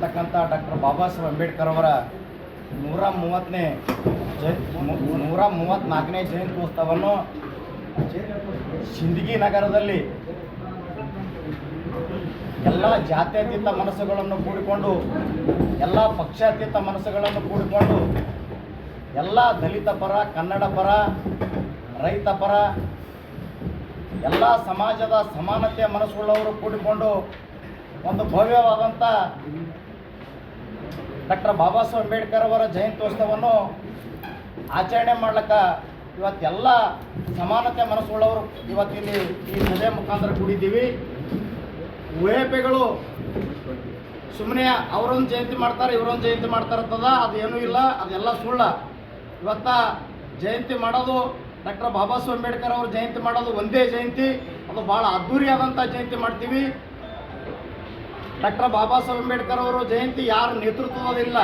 ಆಗಿರ್ತಕ್ಕಂಥ ಡಾಕ್ಟರ್ ಬಾಬಾ ಸಾಹೇಬ್ ಅಂಬೇಡ್ಕರ್ ಅವರ ನೂರ ಮೂವತ್ತನೇ ಜಯಂತಿ ನೂರ ಮೂವತ್ತ್ನಾಲ್ಕನೇ ಜಯಂತ್ಯೋತ್ಸವವನ್ನು ಸಿಂದಗಿ ನಗರದಲ್ಲಿ ಎಲ್ಲ ಜಾತ್ಯತೀತ ಮನಸ್ಸುಗಳನ್ನು ಕೂಡಿಕೊಂಡು, ಎಲ್ಲ ಪಕ್ಷಾತೀತ ಮನಸ್ಸುಗಳನ್ನು ಕೂಡಿಕೊಂಡು, ಎಲ್ಲ ದಲಿತ ಪರ, ಕನ್ನಡ ಪರ, ರೈತ ಪರ, ಎಲ್ಲ ಸಮಾಜದ ಸಮಾನತೆಯ ಮನಸ್ಸುಳ್ಳವರು ಕೂಡಿಕೊಂಡು ಒಂದು ಭವ್ಯವಾದಂಥ ಡಾಕ್ಟರ್ ಬಾಬಾ ಸಾಹೇಬ್ ಅಂಬೇಡ್ಕರ್ ಅವರ ಜಯಂತ್ಯೋತ್ಸವವನ್ನು ಆಚರಣೆ ಮಾಡ್ಲಿಕ್ಕೆ ಇವತ್ತೆಲ್ಲ ಸಮಾನತೆ ಮನಸ್ಸುಳ್ಳವರು ಇವತ್ತಿಲ್ಲಿ ಈ ಸಭೆ ಮುಖಾಂತರ ಕೂಡಿದ್ದೀವಿ. ಉಹೇಪೆಗಳು ಸುಮ್ಮನೆ ಅವರೊಂದು ಜಯಂತಿ ಮಾಡ್ತಾರೆ, ಇವರೊಂದು ಜಯಂತಿ ಮಾಡ್ತಾರಂತದ ಅದು ಏನೂ ಇಲ್ಲ, ಅದೆಲ್ಲ ಸುಳ್ಳ. ಇವತ್ತ ಜಯಂತಿ ಮಾಡೋದು ಡಾಕ್ಟರ್ ಬಾಬಾ ಸಾಹೇಬ್ ಅಂಬೇಡ್ಕರ್ ಅವರು ಜಯಂತಿ ಮಾಡೋದು ಒಂದೇ ಜಯಂತಿ. ಅದು ಭಾಳ ಅದ್ಧೂರಿಯಾದಂಥ ಜಯಂತಿ ಮಾಡ್ತೀವಿ. ಡಾಕ್ಟರ್ ಬಾಬಾ ಸಾಹೇಬ್ ಅಂಬೇಡ್ಕರ್ ಅವರು ಜಯಂತಿ ಯಾರ ನೇತೃತ್ವದಲ್ಲಿಲ್ಲ,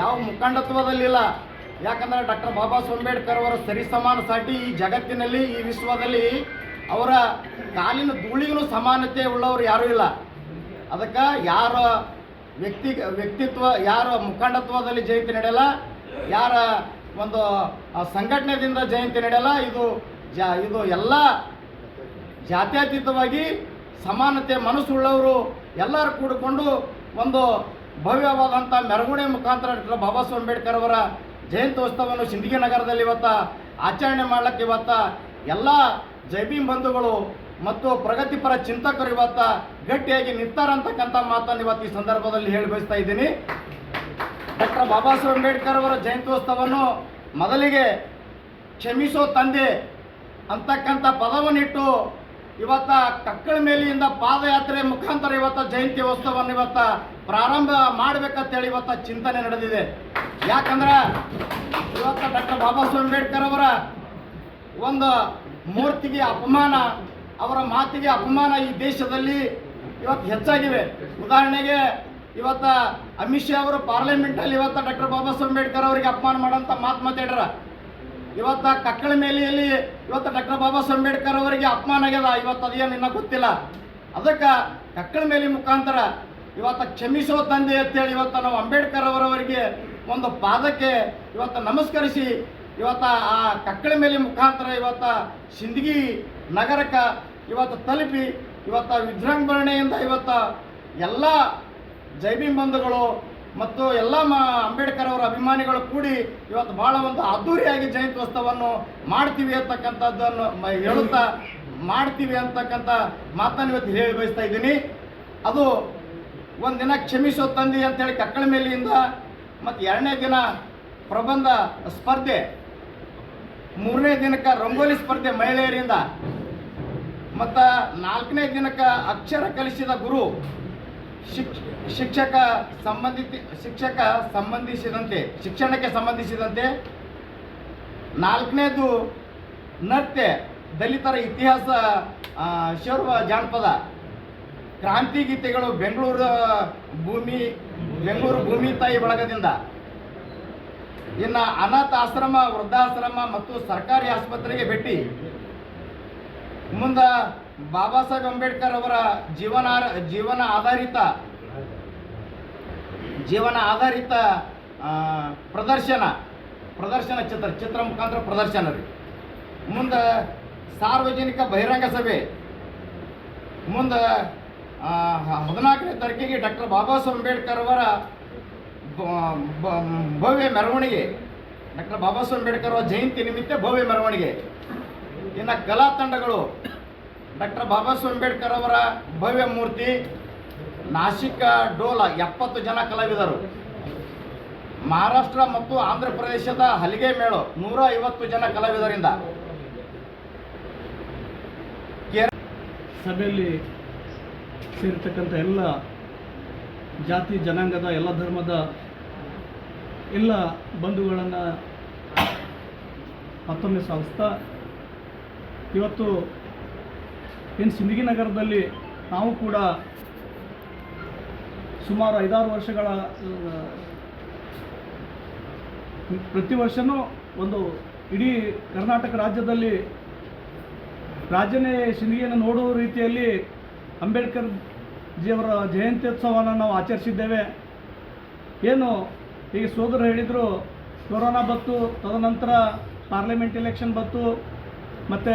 ಯಾವ ಮುಖಂಡತ್ವದಲ್ಲಿಲ್ಲ. ಯಾಕಂದ್ರೆ ಡಾಕ್ಟರ್ ಬಾಬಾ ಸಾಹೇಬ್ ಅಂಬೇಡ್ಕರ್ ಅವರ ಸರಿಸಮಾನ ಸಾಟಿ ಈ ಜಗತ್ತಿನಲ್ಲಿ, ಈ ವಿಶ್ವದಲ್ಲಿ ಅವರ ಕಾಲಿನ ಧೂಳಿಗೂ ಸಮಾನತೆ ಉಳ್ಳವರು ಯಾರೂ ಇಲ್ಲ. ಅದಕ್ಕೆ ಯಾರ ವ್ಯಕ್ತಿ, ವ್ಯಕ್ತಿತ್ವ, ಯಾರ ಮುಖಂಡತ್ವದಲ್ಲಿ ಜಯಂತಿ ನಡೆಯಲ್ಲ, ಯಾರ ಒಂದು ಸಂಘಟನೆದಿಂದ ಜಯಂತಿ ನಡೆಯಲ್ಲ, ಇದು ಜ, ಇದು ಎಲ್ಲ ಜಾತ್ಯತೀತವಾಗಿ ಸಮಾನತೆ ಮನಸ್ಸುಳ್ಳವರು ಎಲ್ಲರೂ ಕೂಡಿಕೊಂಡು ಒಂದು ಭವ್ಯವಾದಂಥ ಮೆರವಣಿಗೆ ಮುಖಾಂತರ ಡಾಕ್ಟರ್ ಬಾಬಾ ಸಾಹೇಬ್ ಅಂಬೇಡ್ಕರ್ ಅವರ ಜಯಂತ್ಯೋತ್ಸವವನ್ನು ಸಿಂದಗಿ ನಗರದಲ್ಲಿ ಇವತ್ತ ಆಚರಣೆ ಮಾಡ್ಲಿಕ್ಕೆ ಇವತ್ತ ಎಲ್ಲ ಜೈಬೀಮ್ ಬಂಧುಗಳು ಮತ್ತು ಪ್ರಗತಿಪರ ಚಿಂತಕರು ಇವತ್ತ ಗಟ್ಟಿಯಾಗಿ ನಿಂತಾರಂತಕ್ಕಂಥ ಮಾತನ್ನು ಇವತ್ತು ಈ ಸಂದರ್ಭದಲ್ಲಿ ಹೇಳಿ ಬಯಸ್ತಾ ಇದ್ದೀನಿ. ಡಾಕ್ಟರ್ ಬಾಬಾ ಸಾಹೇಬ್ ಅಂಬೇಡ್ಕರ್ ಅವರ ಜಯಂತ್ಯೋತ್ಸವವನ್ನು ಮೊದಲಿಗೆ ಕ್ಷಮಿಸೋ ತಂದೆ ಅಂತಕ್ಕಂಥ ಪದವನ್ನಿಟ್ಟು ಇವತ್ತ ಕಕ್ಕಳ ಮೇಲೆಯಿಂದ ಪಾದಯಾತ್ರೆ ಮುಖಾಂತರ ಇವತ್ತ ಜಯಂತಿ ಉತ್ಸವವನ್ನು ಇವತ್ತ ಪ್ರಾರಂಭ ಮಾಡ್ಬೇಕಂತೇಳಿ ಇವತ್ತ ಚಿಂತನೆ ನಡೆದಿದೆ. ಯಾಕಂದ್ರೆ ಇವತ್ತ ಡಾಕ್ಟರ್ ಬಾಬಾ ಸಾಹೇಬ್ ಅಂಬೇಡ್ಕರ್ ಅವರ ಒಂದು ಮೂರ್ತಿಗೆ ಅಪಮಾನ, ಅವರ ಮಾತಿಗೆ ಅಪಮಾನ ಈ ದೇಶದಲ್ಲಿ ಇವತ್ತು ಹೆಚ್ಚಾಗಿವೆ. ಉದಾಹರಣೆಗೆ ಇವತ್ತ ಅಮಿತ್ ಶಾ ಅವರು ಪಾರ್ಲಿಮೆಂಟಲ್ಲಿ ಇವತ್ತ ಡಾಕ್ಟರ್ ಬಾಬಾ ಸಾಹೇಬ್ ಅಂಬೇಡ್ಕರ್ ಅವರಿಗೆ ಅಪಮಾನ ಮಾಡೋಂಥ ಮಾತು ಮಾತಾಡ್ಯಾರ. ಇವತ್ತ ಕಕ್ಕಳ ಮೇಲೆಯಲ್ಲಿ ಇವತ್ತು ಡಾಕ್ಟರ್ ಬಾಬಾ ಸಾಹೇಬ್ ಅಂಬೇಡ್ಕರ್ ಅವರಿಗೆ ಅಪಮಾನ ಆಗ್ಯದ. ಇವತ್ತು ಅದೇನು ಇನ್ನೂ ಗೊತ್ತಿಲ್ಲ. ಅದಕ್ಕೆ ಕಕ್ಕಳ ಮೇಲೆ ಮುಖಾಂತರ ಇವತ್ತು ಕ್ಷಮಿಸೋ ತಂದೆ ಅಂತೇಳಿ ಇವತ್ತು ನಾವು ಅಂಬೇಡ್ಕರ್ ಅವರವರಿಗೆ ಒಂದು ಪಾದಕ್ಕೆ ಇವತ್ತು ನಮಸ್ಕರಿಸಿ ಇವತ್ತು ಆ ಕಕ್ಕಳ ಮೇಲೆ ಮುಖಾಂತರ ಇವತ್ತು ಸಿಂದಗಿ ನಗರಕ್ಕೆ ಇವತ್ತು ತಲುಪಿ ಇವತ್ತು ವಿಜೃಂಭಣೆಯಿಂದ ಇವತ್ತು ಎಲ್ಲ ಜೈಬಿ ಬಂಧುಗಳು ಮತ್ತು ಎಲ್ಲ ಮ ಅಂಬೇಡ್ಕರ್ ಅವರ ಅಭಿಮಾನಿಗಳು ಕೂಡಿ ಇವತ್ತು ಭಾಳ ಒಂದು ಅದ್ದೂರಿಯಾಗಿ ಜಯಂತ್ಯೋತ್ಸವವನ್ನು ಮಾಡ್ತೀವಿ ಅಂತಕ್ಕಂಥದ್ದನ್ನು ಹೇಳುತ್ತಾ ಮಾಡ್ತೀವಿ ಅಂತಕ್ಕಂಥ ಮಾತನ್ನು ಇವತ್ತು ಹೇಳಿ ಬಯಸ್ತಾ ಇದ್ದೀನಿ. ಅದು ಒಂದಿನ ಕ್ಷಮಿಸೋ ತಂದೆ ಅಂತೇಳಿ ಕಕ್ಕಳ ಮೇಲೆಯಿಂದ ಮತ್ತು ಎರಡನೇ ದಿನ ಪ್ರಬಂಧ ಸ್ಪರ್ಧೆ, ಮೂರನೇ ದಿನಕ್ಕೆ ರಂಗೋಲಿ ಸ್ಪರ್ಧೆ ಮಹಿಳೆಯರಿಂದ, ಮತ್ತು ನಾಲ್ಕನೇ ದಿನಕ್ಕೆ ಅಕ್ಷರ ಕಲಿಸಿದ ಗುರು ಶಿಕ್ಷ ಶಿಕ್ಷಕ ಸಂಬಂಧಿತ ಶಿಕ್ಷಕ ಸಂಬಂಧಿಸಿದಂತೆ, ಶಿಕ್ಷಣಕ್ಕೆ ಸಂಬಂಧಿಸಿದಂತೆ ನಾಲ್ಕನೇದು ನೃತ್ಯ, ದಲಿತರ ಇತಿಹಾಸ ಶೌರ್ವ ಜಾನಪದ. ಕ್ರಾಂತಿ ಗೀತೆಗಳು ಬೆಂಗಳೂರು ಭೂಮಿ ಬೆಂಗಳೂರು ಭೂಮಿ ತಾಯಿ ಬಳಗದಿಂದ. ಇನ್ನು ಅನಾಥ ಆಶ್ರಮ, ವೃದ್ಧಾಶ್ರಮ ಮತ್ತು ಸರ್ಕಾರಿ ಆಸ್ಪತ್ರೆಗೆ ಭೇಟಿ. ಮುಂದೆ ಬಾಬಾ ಸಾಹೇಬ್ ಅಂಬೇಡ್ಕರ್ ಅವರ ಜೀವನ ಜೀವನ ಆಧಾರಿತ ಜೀವನ ಆಧಾರಿತ ಪ್ರದರ್ಶನ ಪ್ರದರ್ಶನ ಚಿತ್ರ ಚಿತ್ರ ಮುಖಾಂತರ ಪ್ರದರ್ಶನ ರೀ. ಮುಂದೆ ಸಾರ್ವಜನಿಕ ಬಹಿರಂಗ ಸಭೆ, ಮುಂದೆ ಹದಿನಾಲ್ಕನೇ ತಾರೀಕಿಗೆ ಡಾಕ್ಟರ್ ಬಾಬಾ ಸಾಹೇಬ್ ಅಂಬೇಡ್ಕರ್ ಅವರ ಭವ್ಯ ಮೆರವಣಿಗೆ, ಡಾಕ್ಟರ್ ಬಾಬಾ ಸಾಹೇಬ್ ಅಂಬೇಡ್ಕರ್ ಅವರ ಜಯಂತಿ ನಿಮಿತ್ತ ಭವ್ಯ ಮೆರವಣಿಗೆ, ಇನ್ನು ಕಲಾ ತಂಡಗಳು ಡಾಕ್ಟರ್ ಬಾಬಾ ಸಾಹೇಬ್ ಅಂಬೇಡ್ಕರ್ ಅವರ ಭವ್ಯ ಮೂರ್ತಿ ನಾಸಿಕ ಡೋಲ ಎಪ್ಪತ್ತು ಜನ ಕಲಾವಿದರು. ಮಹಾರಾಷ್ಟ್ರ ಮತ್ತು ಆಂಧ್ರ ಪ್ರದೇಶದ ಹಲಿಗೆ ಮೇಳು ನೂರ ಐವತ್ತು ಜನ ಕಲಾವಿದರಿಂದ. ಸಭೆಯಲ್ಲಿ ಸೇರಿರ್ತಕ್ಕಂಥ ಎಲ್ಲ ಜಾತಿ, ಜನಾಂಗದ, ಎಲ್ಲ ಧರ್ಮದ ಎಲ್ಲ ಬಂಧುಗಳನ್ನು ಮತ್ತೊಮ್ಮೆ ಸಾಧಿಸ್ತಾ ಇವತ್ತು ಏನು ಸಿಂದಗಿ ನಗರದಲ್ಲಿ ನಾವು ಕೂಡ ಸುಮಾರು ಐದಾರು ವರ್ಷಗಳ ಪ್ರತಿ ವರ್ಷವೂ ಒಂದು ಇಡೀ ಕರ್ನಾಟಕ ರಾಜ್ಯದಲ್ಲಿ ರಾಜನೇ ಸಿಂದಗಿಯನ್ನು ನೋಡುವ ರೀತಿಯಲ್ಲಿ ಅಂಬೇಡ್ಕರ್ ಜಿಯವರ ಜಯಂತ್ಯೋತ್ಸವನ ನಾವು ಆಚರಿಸಿದ್ದೇವೆ. ಏನು ಈಗ ಸೋದರು ಹೇಳಿದರು, ಕೊರೋನಾ ಬತ್ತು ತದನಂತರ ಪಾರ್ಲಿಮೆಂಟ್ ಎಲೆಕ್ಷನ್ ಬತ್ತು ಮತ್ತು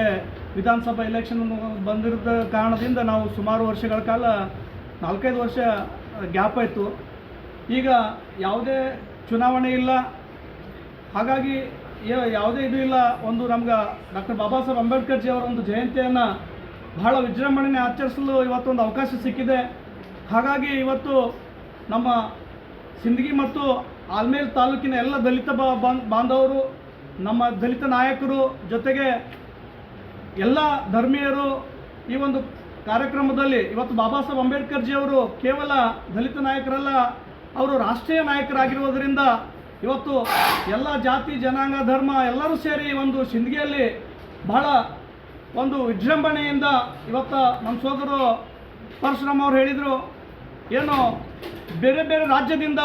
ವಿಧಾನಸಭಾ ಎಲೆಕ್ಷನ್ ಬಂದಿರದ ಕಾರಣದಿಂದ ನಾವು ಸುಮಾರು ವರ್ಷಗಳ ಕಾಲ, ನಾಲ್ಕೈದು ವರ್ಷ ಗ್ಯಾಪ್ ಆಯಿತು. ಈಗ ಯಾವುದೇ ಚುನಾವಣೆ ಇಲ್ಲ. ಹಾಗಾಗಿ ಯಾವುದೇ ಇದು ಇಲ್ಲ. ಒಂದು ನಮ್ಗೆ ಡಾಕ್ಟರ್ ಬಾಬಾ ಸಾಹೇಬ್ ಅಂಬೇಡ್ಕರ್ಜಿ ಅವರ ಒಂದು ಜಯಂತಿಯನ್ನು ಬಹಳ ವಿಜೃಂಭಣೆ ಆಚರಿಸಲು ಇವತ್ತೊಂದು ಅವಕಾಶ ಸಿಕ್ಕಿದೆ. ಹಾಗಾಗಿ ಇವತ್ತು ನಮ್ಮ ಸಿಂದಗಿ ಮತ್ತು ಆಲ್ಮೇಲ್ ತಾಲೂಕಿನ ಎಲ್ಲ ದಲಿತ ಬಾಂಧವರು, ನಮ್ಮ ದಲಿತ ನಾಯಕರು ಜೊತೆಗೆ ಎಲ್ಲ ಧರ್ಮೀಯರು ಈ ಒಂದು ಕಾರ್ಯಕ್ರಮದಲ್ಲಿ ಇವತ್ತು ಬಾಬಾ ಸಾಹೇಬ್ ಅಂಬೇಡ್ಕರ್ಜಿ ಅವರು ಕೇವಲ ದಲಿತ ನಾಯಕರಲ್ಲ, ಅವರು ರಾಷ್ಟ್ರೀಯ ನಾಯಕರಾಗಿರುವುದರಿಂದ ಇವತ್ತು ಎಲ್ಲ ಜಾತಿ, ಜನಾಂಗ, ಧರ್ಮ ಎಲ್ಲರೂ ಸೇರಿ ಒಂದು ಸಿಂದಗಿಯಲ್ಲಿ ಬಹಳ ಒಂದು ವಿಜೃಂಭಣೆಯಿಂದ ಇವತ್ತು ನಮ್ಮ ಸೋದರು ಪರಶುರಾಮ್ ಅವರು ಹೇಳಿದರು, ಏನು ಬೇರೆ ಬೇರೆ ರಾಜ್ಯದಿಂದ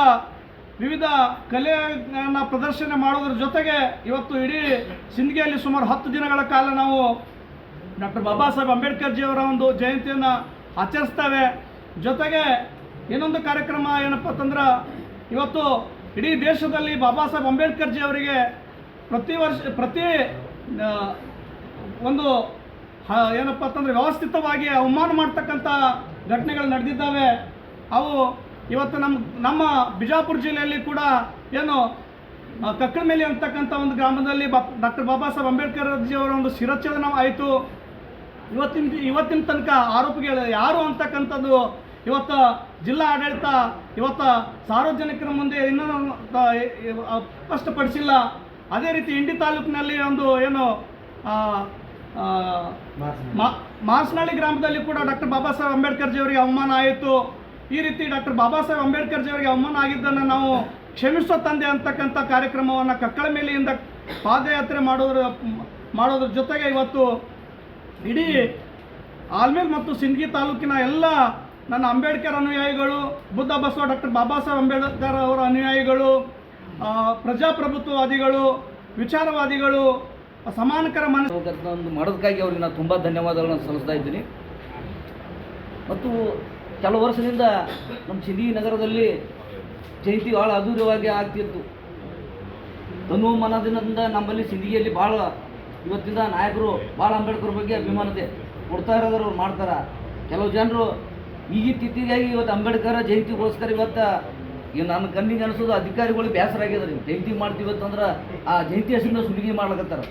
ವಿವಿಧ ಕಲೆಯನ್ನು ಪ್ರದರ್ಶನ ಮಾಡೋದ್ರ ಜೊತೆಗೆ ಇವತ್ತು ಇಡೀ ಸಿಂದಗಿಯಲ್ಲಿ ಸುಮಾರು ಹತ್ತು ದಿನಗಳ ಕಾಲ ನಾವು ಡಾಕ್ಟರ್ ಬಾಬಾ ಸಾಹೇಬ್ ಅಂಬೇಡ್ಕರ್ ಜಿಯವರ ಒಂದು ಜಯಂತಿಯನ್ನು ಆಚರಿಸ್ತವೆ. ಜೊತೆಗೆ ಇನ್ನೊಂದು ಕಾರ್ಯಕ್ರಮ ಏನಪ್ಪ ಅಂತಂದ್ರೆ, ಇವತ್ತು ಇಡೀ ದೇಶದಲ್ಲಿ ಬಾಬಾ ಸಾಹೇಬ್ ಅಂಬೇಡ್ಕರ್ಜಿ ಅವರಿಗೆ ಪ್ರತಿ ವರ್ಷ, ಪ್ರತಿ ಒಂದು ಏನಪ್ಪ ಅಂತಂದರೆ ವ್ಯವಸ್ಥಿತವಾಗಿ ಅವಮಾನ ಮಾಡ್ತಕ್ಕಂಥ ಘಟನೆಗಳು ನಡೆದಿದ್ದಾವೆ. ಅವು ಇವತ್ತು ನಮ್ಮ ನಮ್ಮ ಬಿಜಾಪುರ ಜಿಲ್ಲೆಯಲ್ಲಿ ಕೂಡ ಏನು ಕಕ್ಕಳಮೇಲಿ ಅಂತಕ್ಕಂಥ ಒಂದು ಗ್ರಾಮದಲ್ಲಿ ಬಾ, ಡಾಕ್ಟರ್ ಬಾಬಾ ಸಾಹೇಬ್ ಅಂಬೇಡ್ಕರ್ ಅವರ ಒಂದು ಶಿರಚ್ಛೇದನ ಆಯಿತು. ಇವತ್ತಿನ ಇವತ್ತಿನ ತನಕ ಆರೋಪಿಗಳು ಯಾರು ಅಂತಕ್ಕಂಥದ್ದು ಇವತ್ತು ಜಿಲ್ಲಾ ಆಡಳಿತ ಇವತ್ತು ಸಾರ್ವಜನಿಕರ ಮುಂದೆ ಇನ್ನೂ ಸ್ಪಷ್ಟಪಡಿಸಿಲ್ಲ. ಅದೇ ರೀತಿ ಇಂಡಿ ತಾಲೂಕಿನಲ್ಲಿ ಒಂದು ಏನು ಆ, ಆ, ಮಾ- ಮಾರ್ಸ್ನಳ್ಳಿ ಗ್ರಾಮದಲ್ಲಿ ಕೂಡ ಡಾಕ್ಟರ್ ಬಾಬಾ ಸಾಹೇಬ್ ಅಂಬೇಡ್ಕರ್ ಜಿಯವರಿಗೆ ಅವಮಾನ ಆಯಿತು. ಈ ರೀತಿ ಡಾಕ್ಟರ್ ಬಾಬಾ ಸಾಹೇಬ್ ಅಂಬೇಡ್ಕರ್ ಜಿಯವರಿಗೆ ಅವಮಾನ ಆಗಿದ್ದನ್ನು ನಾವು ಕ್ಷಮಿಸೋ ತಂದೆ ಅಂತಕ್ಕಂಥ ಕಾರ್ಯಕ್ರಮವನ್ನು ಕಕ್ಕಳ ಮೇಲೆಯಿಂದ ಪಾದಯಾತ್ರೆ ಮಾಡೋದ್ರ ಮಾಡೋದ್ರ ಜೊತೆಗೆ ಇವತ್ತು ಇಡೀ ಆಲ್ಮೇಲ್ ಮತ್ತು ಸಿಂದಗಿ ತಾಲೂಕಿನ ಎಲ್ಲ ನನ್ನ ಅಂಬೇಡ್ಕರ್ ಅನುಯಾಯಿಗಳು, ಬುದ್ಧ ಬಸವ ಡಾಕ್ಟರ್ ಬಾಬಾ ಸಾಹೇಬ್ ಅಂಬೇಡ್ಕರ್ ಅವರ ಅನುಯಾಯಿಗಳು ಪ್ರಜಾಪ್ರಭುತ್ವವಾದಿಗಳು, ವಿಚಾರವಾದಿಗಳು ಸಮಾನಕರ ಮನಸ್ಸು ಮಾಡೋದಕ್ಕಾಗಿ ಅವ್ರಿಗೆ ನಾನು ತುಂಬ ಧನ್ಯವಾದಗಳನ್ನು ಸಲ್ಲಿಸ್ತಾ ಇದ್ದೀನಿ. ಮತ್ತು ಕೆಲವು ವರ್ಷದಿಂದ ನಮ್ಮ ಸಿಂದಗಿ ನಗರದಲ್ಲಿ ಜಯಂತಿ ಭಾಳ ಅದ್ಧೂರಿಯಾಗಿ ಆಗ್ತಿತ್ತು. ತನು ಮನದಿಂದ ನಮ್ಮಲ್ಲಿ ಸಿಂದಗಿಯಲ್ಲಿ ಭಾಳ ಇವತ್ತಿಂದ ನಾಯಕರು ಭಾಳ ಅಂಬೇಡ್ಕರ್ ಬಗ್ಗೆ ಅಭಿಮಾನತೆ ಕೊಡ್ತಾ ಇರೋದ್ರ ಅವ್ರು ಮಾಡ್ತಾರೆ. ಕೆಲವು ಜನರು ಈಗಿತ್ತಿತ್ತಿಗಾಗಿ ಇವತ್ತು ಅಂಬೇಡ್ಕರ್ ಜಯಂತಿಗೋಸ್ಕರ ಇವತ್ತು ಈಗ ನನ್ನ ಕಣ್ಣಿಗೆ ಅನಿಸೋದು ಅಧಿಕಾರಿಗಳಿಗೆ ಬೇಸರ ಆಗ್ಯದ ರೀ ಜಯಂತಿ ಮಾಡ್ತೀವಿ ಅಂತಂದ್ರೆ ಆ ಜಯಂತಿ ಹೆಸರಿನ ಸುಲಿಗೆ ಮಾಡ್ಲಕತ್ತಾರ.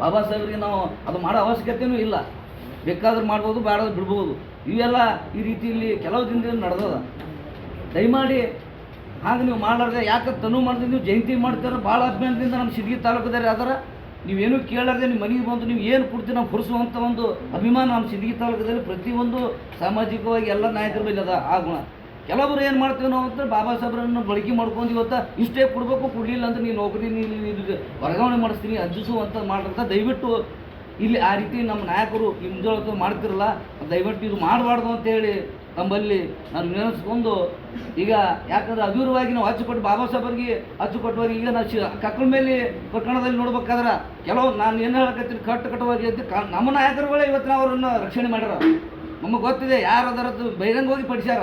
ಬಾಬಾ ಸಾಹೇಬ್ರಿಗೆ ನಾವು ಅದು ಮಾಡೋ ಅವಶ್ಯಕತೆಯೂ ಇಲ್ಲ. ಬೇಕಾದ್ರೂ ಮಾಡ್ಬೋದು ಬೇಡಾದ್ರೂ ಬಿಡ್ಬೋದು. ಇವೆಲ್ಲ ಈ ರೀತಿಯಲ್ಲಿ ಕೆಲವು ದಿನದಿಂದ ನಡೆದದ. ದಯಮಾಡಿ ಹಾಗೆ ನೀವು ಮಾಡಲಾರ್ದೆ ಯಾಕೆ ತನು ಮಾಡ್ತೀನಿ ನೀವು ಜಯಂತಿ ಮಾಡ್ತಾರೆ? ಭಾಳ ಅಭಿಮಾನದಿಂದ ನಮ್ಮ ಸಿದ್ಗಿ ತಾಲೂಕದಲ್ಲಿ ಅದರ ನೀವೇನು ಕೇಳದೆ ನಿಮ್ಮ ಮನೆಗೆ ಬಂದು ನೀವು ಏನು ಕೊಡ್ತೀವಿ ನಾವು ಒಂದು ಅಭಿಮಾನ ನಮ್ಮ ಸಿದ್ದಿಗೆ ತಾಲೂಕದಲ್ಲಿ ಪ್ರತಿಯೊಂದು ಸಾಮಾಜಿಕವಾಗಿ ಎಲ್ಲ ನಾಯಕರ ಮೇಲೆ ಅದ, ಆ ಗುಣ. ಕೆಲವರು ಏನು ಮಾಡ್ತೀವಿ ನಾವು ಅಂತ ಬಾಬಾ ಸಾಹೇಬ್ರನ್ನು ಬಳಕೆ ಮಾಡ್ಕೊಂಡು ಇವತ್ತು ಇಷ್ಟೇ ಕೊಡಬೇಕು, ಕೊಡಲಿಲ್ಲ ಅಂತ ನೀನು ನೌಕರಿ ನೀನು ವರ್ಗಾವಣೆ ಮಾಡಿಸ್ತೀನಿ ಅಂಜಿಸುವಂಥ ಮಾಡ್ರಂತ ದಯವಿಟ್ಟು ಇಲ್ಲಿ ಆ ರೀತಿ ನಮ್ಮ ನಾಯಕರು ಮುಂಜಾನೆ ಮಾಡ್ತಿರಲ್ಲ, ದಯವಿಟ್ಟು ಇದು ಮಾಡಬಾರ್ದು ಅಂತೇಳಿ ನಮ್ಮಲ್ಲಿ ನಾನು ನೆನೆಸ್ಕೊಂಡು ಈಗ ಯಾಕಂದ್ರೆ ಅದೂರವಾಗಿ ನಾವು ಹಚ್ಚುಕೊಟ್ಟು ಬಾಬಾ ಸಾಹೇಬರಿಗೆ ಹಚ್ಚುಕೊಟ್ಟವಾಗ ಈಗ ನಾವು ಕಕ್ಕಳ ಮೇಲೆ ಪ್ರಕರಣದಲ್ಲಿ ನೋಡ್ಬೇಕಾದ್ರೆ ಕೆಲವು ನಾನು ಏನು ಹೇಳಕತ್ತೀನಿ ಕಟ್ಟು ಕಟ್ಟುವಾಗಿ ಅಂತ ನಮ್ಮ ನಾಯಕರುಗಳೇ ನಾವು ಅವರನ್ನು ರಕ್ಷಣೆ ಮಾಡ್ಯಾರ. ನಮಗೆ ಗೊತ್ತಿದೆ ಯಾರು ಅದರದ್ದು ಬಹಿರಂಗವಾಗಿ ಪಡಿಸ್ಯಾರ.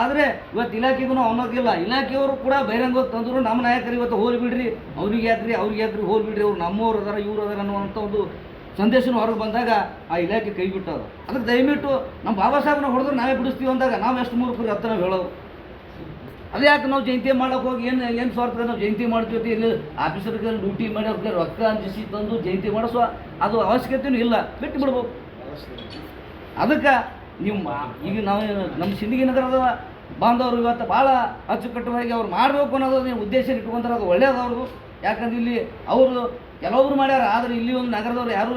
ಆದರೆ ಇವತ್ತು ಇಲಾಖೆಗೂ ಅನ್ನೋದಿಲ್ಲ. ಇಲಾಖೆಯವರು ಕೂಡ ಬಹಿರಂಗ ತಂದ್ರು ನಮ್ಮ ನಾಯಕರು ಇವತ್ತು ಹೋಲ್ ಬಿಡ್ರಿ ಅವ್ರಿಗೆ ಯಾಕ್ರಿ ಅವ್ರಿಗೆ ಯಾಕ್ರಿ ಹೋಲ್ ಬಿಡ್ರಿ, ಅವ್ರು ನಮ್ಮವ್ರು ಅದಾರ, ಇವ್ರು ಅದಾರ ಅನ್ನುವಂಥ ಒಂದು ಸಂದೇಶನೂ ಹೊರಗೆ ಬಂದಾಗ ಆ ಇಲಾಖೆ ಕೈ ಬಿಟ್ಟದು ಅದಕ್ಕೆ ದಯವಿಟ್ಟು ನಮ್ಮ ಬಾಬಾ ಸಾಹೇಬ್ನ ಹೊಡೆದ್ರೆ ನಾವೇ ಬಿಡಿಸ್ತೀವಿ ಅಂದಾಗ ನಾವು ಎಷ್ಟು ಹತ್ತ ನಾವು ಹೇಳೋದು ಅದೇ ಯಾಕೆ ನಾವು ಜಯಂತಿ ಮಾಡೋಕೆ ಹೋಗಿ ಏನು ಏನು ಸ್ವಾರ್ಥ ನಾವು ಜಯಂತಿ ಮಾಡ್ತೀವಿ ಇಲ್ಲಿ ಆಫೀಸರ್ಗೆ ಡ್ಯೂಟಿ ಮಾಡಿ ಅವ್ರಿಗೆ ರೊಕ್ಕ ಅಂಜಿಸಿ ತಂದು ಜಯಂತಿ ಮಾಡಿಸುವ ಅದು ಅವಶ್ಯಕತೆಯೂ ಇಲ್ಲ. ಬಿಟ್ಟು ಬಿಡ್ಬೇಕು. ಅದಕ್ಕೆ ನಿಮ್ಮ ಈಗ ನಾವು ನಮ್ಮ ಸಿಂದಗಿ ನಗರದ ಬಾಂಧವರು ಇವತ್ತು ಭಾಳ ಅಚ್ಚುಕಟ್ಟುವಾಗಿ ಅವ್ರು ಮಾಡಬೇಕು ಅನ್ನೋದು ಉದ್ದೇಶ ಇಟ್ಕೊಂತಾರೆ ಅದು ಒಳ್ಳೇದು ಯಾಕಂದ್ರೆ ಇಲ್ಲಿ ಅವರು ಕೆಲವೊಬ್ರು ಮಾಡ್ಯಾರ, ಆದ್ರೆ ಇಲ್ಲಿ ಒಂದು ನಗರದವ್ರು ಯಾರು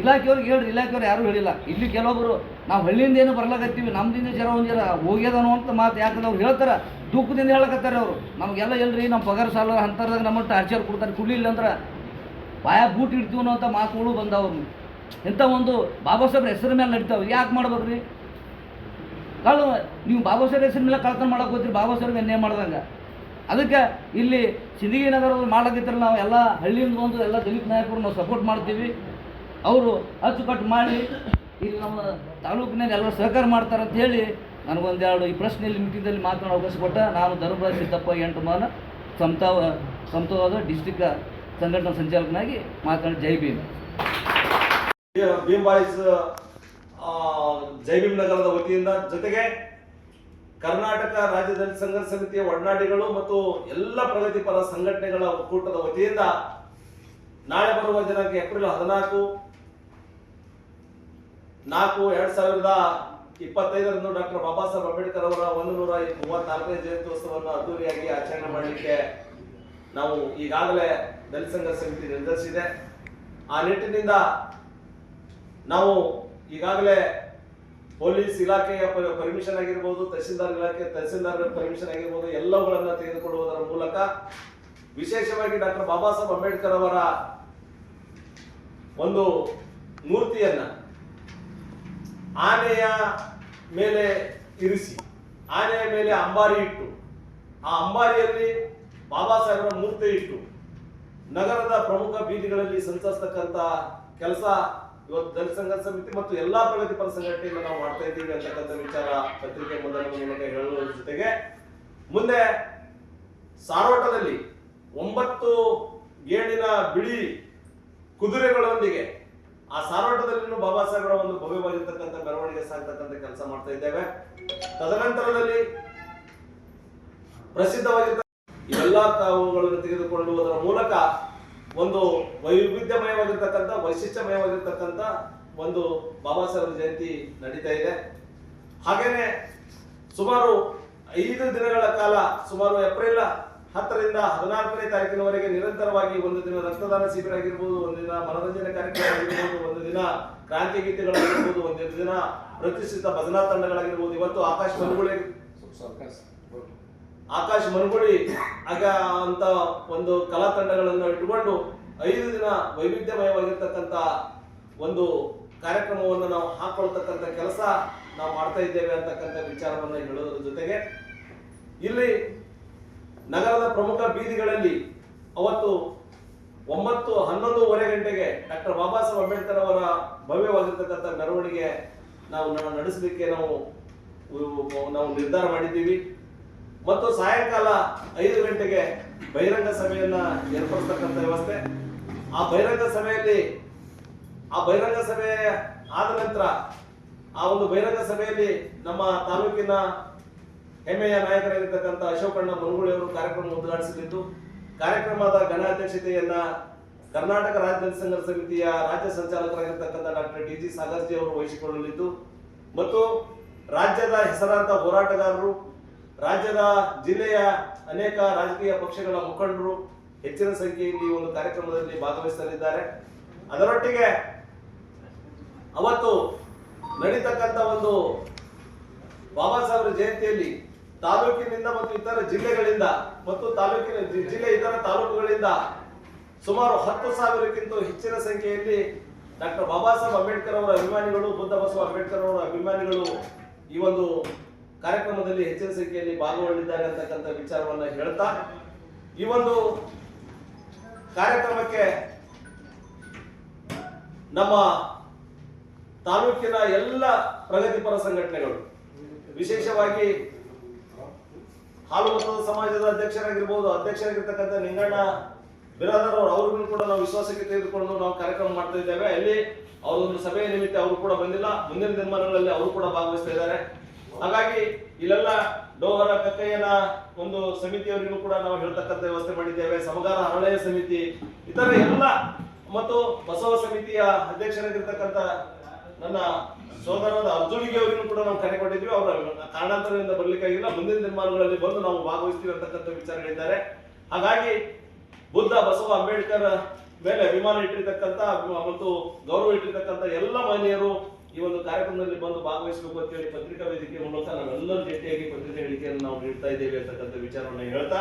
ಇಲಾಖೆಯವ್ರಿಗೆ ಹೇಳ್ರಿ, ಇಲಾಖೆಯವ್ರು ಯಾರು ಹೇಳಿಲ್ಲ. ಇಲ್ಲಿ ಕೆಲವೊಬ್ರು, ನಾವು ಹಳ್ಳಿಯಿಂದ ಏನು ಬರ್ಲಾಕತ್ತೀವಿ, ನಮ್ದಿಂದ ಜರ ಒಂದು ಜರ ಹೋಗ್ಯದನೋ ಅಂತ ಮಾತು ಯಾಕಂದ್ರೆ ಅವ್ರು ಹೇಳ್ತಾರೆ, ದುಃಖದಿಂದ ಹೇಳಕತ್ತಾರೆ ಅವರು. ನಮಗೆಲ್ಲ ಎಲ್ರಿ ನಮ್ಮ ಪಗಾರ ಸಾಲ ಅಂತರ್ದಾಗ ನಮ್ಮ ಟಾರ್ಚರ್ ಕೊಡ್ತಾರೆ, ಕುಡ್ಲಿಲ್ಲ ಅಂದ್ರೆ ಪಾಯ ಬೂಟ್ ಇಡ್ತೀವಿ ಅನ್ನೋ ಅಂತ ಮಾತುಗಳು ಬಂದವ್ರು ಇಂಥ ಒಂದು ಬಾಬಾ ಸಾಹೇಬ್ರ ಹೆಸರು ಮೇಲೆ ನಡೀತಾವೆ, ಯಾಕೆ ಮಾಡ್ಬೇಕ್ರಿ? ಕಳ್ಳ ನೀವು ಬಾಬಾ ಸಾಹೇಬ್ರ ಹೆಸರು ಮೇಲೆ ಕಳ್ತನ ಮಾಡಕ್ಕೆ ಹೋಗ್ತೀರಿ ಬಾಬಾ ಸಾಹೇಬ್ ಎನ್ನೇ ಮಾಡ್ದಂಗೆ. ಅದಕ್ಕೆ ಇಲ್ಲಿ ಸಿಂದಗಿ ನಗರದಲ್ಲಿ ಮಾಡೋಕ್ಕಿದ್ರೆ ನಾವು ಎಲ್ಲ ಹಳ್ಳಿಯಿಂದ ಬಂದು ಎಲ್ಲ ದಲಿತ ನಾಯಕರು ನಾವು ಸಪೋರ್ಟ್ ಮಾಡ್ತೀವಿ. ಅವರು ಅಚ್ಚುಕಟ್ಟು ಮಾಡಿ ಇಲ್ಲಿ ನಮ್ಮ ತಾಲೂಕಿನಲ್ಲಿ ಎಲ್ಲರೂ ಸಹಕಾರ ಮಾಡ್ತಾರೆ ಅಂತ ಹೇಳಿ ನನಗೊಂದೆರಡು ಈ ಪ್ರಶ್ನೆಯಲ್ಲಿ ಮೀಟಿಂಗಲ್ಲಿ ಮಾತನಾಡೋ ಅವಕಾಶ ಕೊಟ್ಟ. ನಾನು ಧರ್ಮರಾಜ್ ಸಿದ್ದಪ್ಪ ಎಂಟು ಮಾನ ಸಮತಾವ ಸಮತವಾದ ಡಿಸ್ಟಿಕ್ ಸಂಘಟನಾ ಸಂಚಾಲಕನಾಗಿ ಮಾತನಾಡಿ. ಜೈ ಭೀಮ್. ಭೀಮ್ ಬಾಯ್ಸ್ ಜೈ ಭೀಮ್ ನಗರದ ವತಿಯಿಂದ ಜೊತೆಗೆ ಕರ್ನಾಟಕ ರಾಜ್ಯ ದಲಿತ ಸಂಘರ್ಷ ಸಮಿತಿಯ ಒಡನಾಡಿಗಳು ಮತ್ತು ಎಲ್ಲ ಪ್ರಗತಿಪರ ಸಂಘಟನೆಗಳ ಒಕ್ಕೂಟದ ವತಿಯಿಂದ ನಾಳೆ ಬರುವ ದಿನಾಂಕ ಏಪ್ರಿಲ್ ಹದಿನಾಲ್ಕು, ನಾಲ್ಕು, ಎರಡ್ ಸಾವಿರದ ಇಪ್ಪತ್ತೈದರಂದು ಡಾಕ್ಟರ್ ಬಾಬಾ ಸಾಹೇಬ್ ಅಂಬೇಡ್ಕರ್ ಅವರ ಒಂದು ನೂರ ಮೂವತ್ನಾಲ್ಕನೇ ಜಯಂತ್ಯೋತ್ಸವವನ್ನು ಅದ್ದೂರಿಯಾಗಿ ಆಚರಣೆ ಮಾಡಲಿಕ್ಕೆ ನಾವು ಈಗಾಗಲೇ ದಲಿತ ಸಂಘರ್ಷ ಸಮಿತಿ ನಿರ್ಧರಿಸಿದೆ. ಆ ನಿಟ್ಟಿನಿಂದ ನಾವು ಈಗಾಗಲೇ ಪೊಲೀಸ್ ಇಲಾಖೆಯ ಪರ್ಮಿಷನ್ ಆಗಿರ್ಬೋದು, ತಹಸೀಲ್ದಾರ್ ಇಲಾಖೆ, ತಹಸೀಲ್ದಾರ್ ಪರ್ಮಿಷನ್ ಆಗಿರ್ಬೋದು, ಎಲ್ಲವುಗಳನ್ನ ತೆಗೆದುಕೊಳ್ಳುವುದರ ಮೂಲಕ ವಿಶೇಷವಾಗಿ ಡಾಕ್ಟರ್ ಬಾಬಾ ಸಾಹೇಬ್ ಅಂಬೇಡ್ಕರ್ ಅವರ ಒಂದು ಮೂರ್ತಿಯನ್ನ ಆನೆಯ ಮೇಲೆ ಇರಿಸಿ, ಆನೆಯ ಮೇಲೆ ಅಂಬಾರಿ ಇಟ್ಟು, ಆ ಅಂಬಾರಿಯಲ್ಲಿ ಬಾಬಾ ಸಾಹೇಬರ ಮೂರ್ತಿ ಇಟ್ಟು, ನಗರದ ಪ್ರಮುಖ ಬೀದಿಗಳಲ್ಲಿ ಸಂಚರಿಸತಕ್ಕಂತ ಕೆಲಸ ಇವತ್ತು ದಲಿತ ಸಂಘರ್ಷ ಸಮಿತಿ ಮತ್ತು ಎಲ್ಲಾ ಪ್ರಗತಿಪರ ಸಂಘಟನೆಯಿಂದ ನಾವು ಮಾಡ್ತಾ ಇದ್ದೀವಿ ಅಂತಕ್ಕಂಥ ವಿಚಾರ ಪತ್ರಿಕೆ ಮೂಲಕ ಹೇಳುವ ಜೊತೆಗೆ ಮುಂದೆ ಸಾರೋಟದಲ್ಲಿ ಒಂಬತ್ತು ಗೇಣಿನ ಬಿಳಿ ಕುದುರೆಗಳೊಂದಿಗೆ ಆ ಸಾರೋಟದಲ್ಲಿನೂ ಬಾಬಾ ಸಾಹೇಬರ ಒಂದು ಭವ್ಯವಾಗಿರ್ತಕ್ಕಂಥ ಮೆರವಣಿಗೆ ಸಾಗ್ತಕ್ಕಂಥ ಕೆಲಸ ಮಾಡ್ತಾ ಇದ್ದೇವೆ. ತದನಂತರದಲ್ಲಿ ಪ್ರಸಿದ್ಧವಾಗಿರ್ತಕ್ಕಂಥ ಎಲ್ಲಾ ತಾವುಗಳನ್ನು ತೆಗೆದುಕೊಳ್ಳುವುದರ ಮೂಲಕ ಒಂದು ವೈವಿಧ್ಯಮಯವಾಗಿರ್ತಕ್ಕಂಥ, ವೈಶಿಷ್ಟ್ಯಮಯವಾಗಿರ್ತಕ್ಕಂಥ ಒಂದು ಬಾಬಾ ಸಾಹೇಬ್ ಜಯಂತಿ ನಡೀತಾ ಇದೆ. ಹಾಗೇನೆ ಸುಮಾರು ಐದು ದಿನಗಳ ಕಾಲ, ಸುಮಾರು ಏಪ್ರಿಲ್ ಹತ್ತರಿಂದ ಹದಿನಾಲ್ಕನೇ ತಾರೀಕಿನವರೆಗೆ ನಿರಂತರವಾಗಿ ಒಂದು ದಿನ ರಕ್ತದಾನ ಶಿಬಿರ ಆಗಿರ್ಬೋದು, ಒಂದು ದಿನ ಮನರಂಜನೆ ಕಾರ್ಯಕ್ರಮ ಆಗಿರ್ಬೋದು, ಒಂದು ದಿನ ಕ್ರಾಂತಿ ಗೀತೆಗಳಾಗಿರ್ಬೋದು, ಒಂದು ದಿನ ಪ್ರತಿಷ್ಠಿತ ಭಜನಾ ತಂಡಗಳಾಗಿರ್ಬೋದು, ಇವತ್ತು ಮನುಗುಳಿ ಆಕಾಶ್ ಮನುಗುಳಿ, ಆಗ ಅಂತ ಒಂದು ಕಲಾ ತಂಡಗಳನ್ನು ಇಟ್ಟುಕೊಂಡು ಐದು ದಿನ ವೈವಿಧ್ಯಮಯವಾಗಿರ್ತಕ್ಕಂಥ ಒಂದು ಕಾರ್ಯಕ್ರಮವನ್ನು ನಾವು ಹಾಕೊಳ್ತಕ್ಕಂಥ ಕೆಲಸ ನಾವು ಮಾಡ್ತಾ ಇದ್ದೇವೆ ಅಂತಕ್ಕಂಥ ವಿಚಾರವನ್ನು ಹೇಳೋದ್ರ ಜೊತೆಗೆ ಇಲ್ಲಿ ನಗರದ ಪ್ರಮುಖ ಬೀದಿಗಳಲ್ಲಿ ಅವತ್ತು ಒಂಬತ್ತು ಹನ್ನೊಂದೂವರೆ ಗಂಟೆಗೆ ಡಾಕ್ಟರ್ ಬಾಬಾ ಸಾಹೇಬ್ ಅಂಬೇಡ್ಕರ್ ಅವರ ಭವ್ಯವಾಗಿರ್ತಕ್ಕಂಥ ಮೆರವಣಿಗೆ ನಾವು ನಡೆಸಲಿಕ್ಕೆ ನಾವು ನಾವು ನಿರ್ಧಾರ ಮಾಡಿದ್ದೀವಿ. ಮತ್ತು ಸಾಯಂಕಾಲ ಐದು ಗಂಟೆಗೆ ಬಹಿರಂಗ ಸಭೆಯನ್ನ ಏರ್ಪಡಿಸ್ತಕ್ಕಂಥ ವ್ಯವಸ್ಥೆ. ಆ ಬಹಿರಂಗ ಸಭೆಯಲ್ಲಿ, ಆ ಬಹಿರಂಗ ಸಭೆ ಆದ ನಂತರ ಆ ಒಂದು ಬಹಿರಂಗ ಸಭೆಯಲ್ಲಿ ನಮ್ಮ ತಾಲೂಕಿನ ಹೆಮ್ಮೆಯ ನಾಯಕರಾಗಿರ್ತಕ್ಕಂಥ ಅಶೋಕಣ್ಣ ಅವರು ಕಾರ್ಯಕ್ರಮ ಉದ್ಘಾಟಿಸಲಿದ್ದು, ಕಾರ್ಯಕ್ರಮದ ಘನ ಅಧ್ಯಕ್ಷತೆಯನ್ನ ಕರ್ನಾಟಕ ರಾಜ್ಯ ಸಂಘ ಸಂಘರ್ಷ ಸಮಿತಿಯ ರಾಜ್ಯ ಸಂಚಾಲಕರಾಗಿರ್ತಕ್ಕಂಥ ಡಾಕ್ಟರ್ ಡಿ ಜಿ ಸಾಗರ್ಜಿ ಅವರು ವಹಿಸಿಕೊಳ್ಳಲಿದ್ದು, ಮತ್ತು ರಾಜ್ಯದ ಹೆಸರಾಂತ ಹೋರಾಟಗಾರರು ರಾಜ್ಯದ ಜಿಲ್ಲೆಯ ಅನೇಕ ರಾಜಕೀಯ ಪಕ್ಷಗಳ ಮುಖಂಡರು ಹೆಚ್ಚಿನ ಸಂಖ್ಯೆಯಲ್ಲಿ ಈ ಒಂದು ಕಾರ್ಯಕ್ರಮದಲ್ಲಿ ಭಾಗವಹಿಸಲಿದ್ದಾರೆ. ಅದರೊಟ್ಟಿಗೆ ಅವತ್ತು ನಡೀತಕ್ಕಂಥ ಒಂದು ಬಾಬಾ ಸಾಹೇಬರ ಜಯಂತಿಯಲ್ಲಿ ತಾಲೂಕಿನಿಂದ ಮತ್ತು ಇತರ ಜಿಲ್ಲೆಗಳಿಂದ ಮತ್ತು ತಾಲೂಕಿನ ಜಿಲ್ಲೆ ಇತರ ತಾಲೂಕುಗಳಿಂದ ಸುಮಾರು ಹತ್ತು ಸಾವಿರಕ್ಕಿಂತ ಹೆಚ್ಚಿನ ಸಂಖ್ಯೆಯಲ್ಲಿ ಡಾಕ್ಟರ್ ಬಾಬಾ ಸಾಹೇಬ್ ಅಂಬೇಡ್ಕರ್ ಅವರ ಅಭಿಮಾನಿಗಳು, ಬುದ್ಧ ಬಸವ ಅಂಬೇಡ್ಕರ್ ಅವರ ಅಭಿಮಾನಿಗಳು ಈ ಒಂದು ಕಾರ್ಯಕ್ರಮದಲ್ಲಿ ಹೆಚ್ಚಿನ ಸಂಖ್ಯೆಯಲ್ಲಿ ಭಾಗವಹಿಸಿದ್ದಾರೆ ಅಂತಕ್ಕಂಥ ವಿಚಾರವನ್ನ ಹೇಳ್ತಾ, ಈ ಒಂದು ಕಾರ್ಯಕ್ರಮಕ್ಕೆ ನಮ್ಮ ತಾಲೂಕಿನ ಎಲ್ಲ ಪ್ರಗತಿಪರ ಸಂಘಟನೆಗಳು, ವಿಶೇಷವಾಗಿ ಹಾಲು ಸಮಾಜದ ಅಧ್ಯಕ್ಷರಾಗಿರ್ಬೋದು, ಅಧ್ಯಕ್ಷರಾಗಿರ್ತಕ್ಕಂಥ ನಿಂಗಣ್ಣ, ಬಿರಾದರ್ ಅವರು ಅವ್ರಿಗೂ ಕೂಡ ನಾವು ವಿಶ್ವಾಸಕ್ಕೆ ತೆಗೆದುಕೊಂಡು ನಾವು ಕಾರ್ಯಕ್ರಮ ಮಾಡ್ತಾ ಇದ್ದೇವೆ. ಅಲ್ಲಿ ಅವರೊಂದು ಸಭೆಯ ನಿಮಿತ್ತ ಅವರು ಕೂಡ ಬಂದಿಲ್ಲ. ಮುಂದಿನ ದಿನಮಾನಗಳಲ್ಲಿ ಅವರು ಕೂಡ ಭಾಗವಹಿಸ್ತಾ ಇದ್ದಾರೆ. ಹಾಗಾಗಿ ಇಲ್ಲೆಲ್ಲ ಡೋಹರ ಕಕ್ಕಯ್ಯನ ಒಂದು ಸಮಿತಿಯವರಿಗೂ ಕೂಡ ನಾವು ಹೇಳ್ತಕ್ಕಂಥ ವ್ಯವಸ್ಥೆ ಮಾಡಿದ್ದೇವೆ. ಸಮಗಾರ ಹರಳೆಯ ಸಮಿತಿ, ಇತರ ಎಲ್ಲ ಮತ್ತು ಬಸವ ಸಮಿತಿಯ ಅಧ್ಯಕ್ಷರಾಗಿರ್ತಕ್ಕಂಥ ನನ್ನ ಸೋದರದ ಅರ್ಜುನಿಗೆ ಅವರಿಗೂ ಕೂಡ ನಾವು ಕರೆ ಕೊಟ್ಟಿದ್ವಿ. ಅವರ ಕಾರಣಾಂತರದಿಂದ ಬರ್ಲಿಕ್ಕಾಗಿಲ್ಲ ಮುಂದಿನ ನಿರ್ಮಾಣಗಳಲ್ಲಿ ಬಂದು ನಾವು ಭಾಗವಹಿಸ್ತೀವಿ ಅಂತಕ್ಕಂಥ ವಿಚಾರ ಹೇಳಿದ್ದಾರೆ ಹಾಗಾಗಿ ಬುದ್ಧ, ಬಸವ, ಅಂಬೇಡ್ಕರ್ ಮೇಲೆ ಅಭಿಮಾನ ಇಟ್ಟಿರ್ತಕ್ಕಂಥ ಮತ್ತು ಗೌರವ ಇಟ್ಟಿರ್ತಕ್ಕಂಥ ಎಲ್ಲ ಮಹಿಳೆಯರು ಈ ಒಂದು ಕಾರ್ಯಕ್ರಮದಲ್ಲಿ ಬಂದು ಭಾಗವಹಿಸಬೇಕು ಅಂತ ಹೇಳಿ ಪತ್ರಿಕಾ ವೇದಿಕೆ ಮೂಲಕ ನಾವೆಲ್ಲರೂ ಜೊತೆಯಾಗಿ ಪತ್ರಿಕಾ ಹೇಳಿಕೆಯನ್ನು ನಾವು ನೀಡ್ತಾ ಇದ್ದೇವೆ ಅಂತಕ್ಕಂಥ ವಿಚಾರವನ್ನು ಹೇಳ್ತಾ